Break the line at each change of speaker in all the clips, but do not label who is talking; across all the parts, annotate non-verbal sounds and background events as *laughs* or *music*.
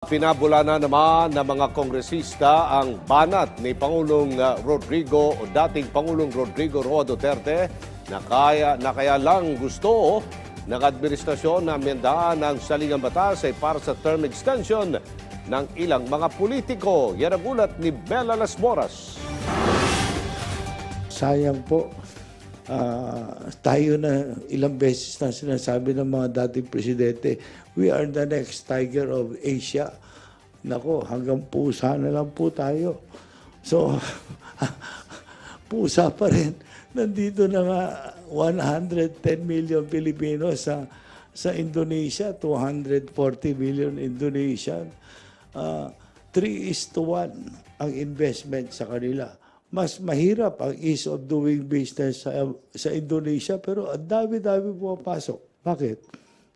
Pinabula na naman ng mga kongresista ang banat ni Pangulong uh, Rodrigo o dating Pangulong Rodrigo Roa Duterte na kaya, na kaya lang gusto ng administrasyon na amyendahan ang salingang batas ay para sa term extension ng ilang mga politiko. Yan ang ulat ni Bella Las Moras.
sayang po. Ah, tayo na ilang beses na sinasabi ng mga dating presidente, we are the next tiger of Asia. Nako, hanggang pusa na lang po tayo. So, *laughs* pusa pa rin. Nandito na nga 110 million Pilipino sa sa Indonesia, 240 million Indonesian. Ah, 3 is to 1 ang investment sa kanila mas mahirap ang ease of doing business sa, sa Indonesia pero ang dami-dami pumapasok. Bakit?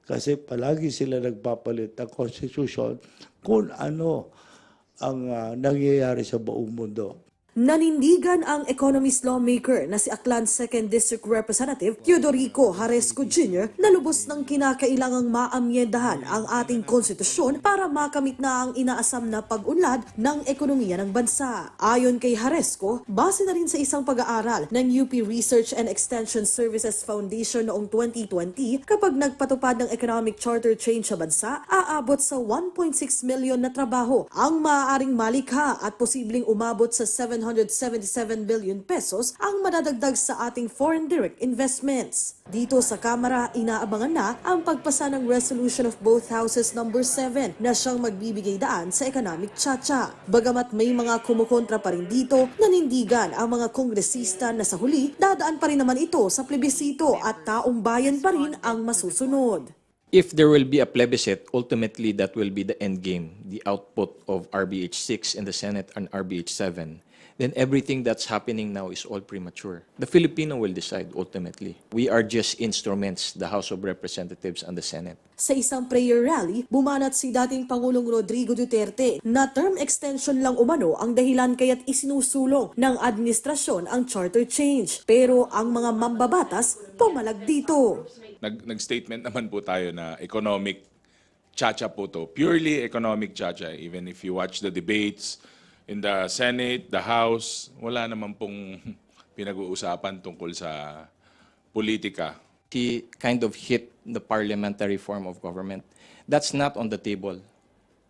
Kasi palagi sila nagpapalit ng constitution kung ano ang ah, nangyayari sa buong mundo.
Nanindigan ang economist lawmaker na si Aklan 2nd District Representative Teodorico Haresco Jr. na lubos ng kinakailangang maamyendahan ang ating konstitusyon para makamit na ang inaasam na pag-unlad ng ekonomiya ng bansa. Ayon kay Haresco, base na rin sa isang pag-aaral ng UP Research and Extension Services Foundation noong 2020, kapag nagpatupad ng economic charter change sa bansa, aabot sa 1.6 million na trabaho ang maaaring malikha at posibleng umabot sa 777 billion pesos ang madadagdag sa ating foreign direct investments. Dito sa Kamara, inaabangan na ang pagpasa ng resolution of both houses number 7 na siyang magbibigay daan sa economic chacha. Bagamat may mga kumukontra pa rin dito, nanindigan ang mga kongresista na sa huli, dadaan pa rin naman ito sa plebisito at taong bayan pa rin ang masusunod.
if there will be a plebiscite, ultimately that will be the end game, the output of RBH 6 in the Senate and RBH 7, then everything that's happening now is all premature. The Filipino will decide ultimately. We are just instruments, the House of Representatives and the Senate.
Sa isang prayer rally, bumanat si dating Pangulong Rodrigo Duterte na term extension lang umano ang dahilan kaya't isinusulong ng administrasyon ang charter change. Pero ang mga mambabatas pumalag dito.
nag, nag-statement naman po tayo na economic chacha po to. Purely economic chacha. Even if you watch the debates in the Senate, the House, wala naman pong *laughs* pinag-uusapan tungkol sa politika.
He kind of hit the parliamentary form of government. That's not on the table.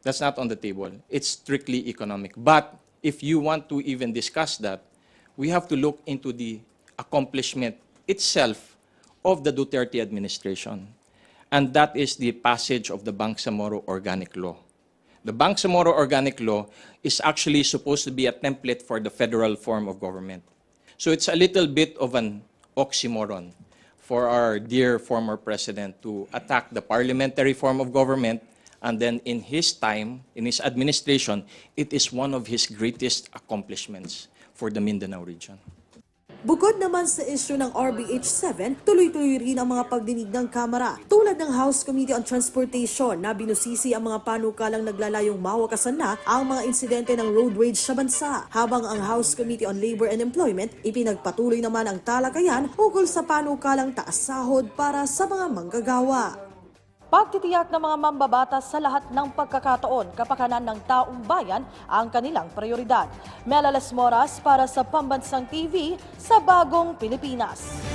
That's not on the table. It's strictly economic. But if you want to even discuss that, we have to look into the accomplishment itself of the Duterte administration. And that is the passage of the Bangsamoro Organic Law. The Bangsamoro Organic Law is actually supposed to be a template for the federal form of government. So it's a little bit of an oxymoron for our dear former president to attack the parliamentary form of government and then in his time, in his administration, it is one of his greatest accomplishments for the Mindanao region.
Bukod naman sa isyu ng RBH7, tuloy-tuloy rin ang mga pagdinig ng Kamara. Tulad ng House Committee on Transportation na binusisi ang mga panukalang naglalayong mawakasan na ang mga insidente ng road rage sa bansa. Habang ang House Committee on Labor and Employment, ipinagpatuloy naman ang talakayan ukol sa panukalang taas sahod para sa mga manggagawa. Pagtitiyak ng mga mambabatas sa lahat ng pagkakataon, kapakanan ng taong bayan ang kanilang prioridad. Melales Moras para sa Pambansang TV sa Bagong Pilipinas.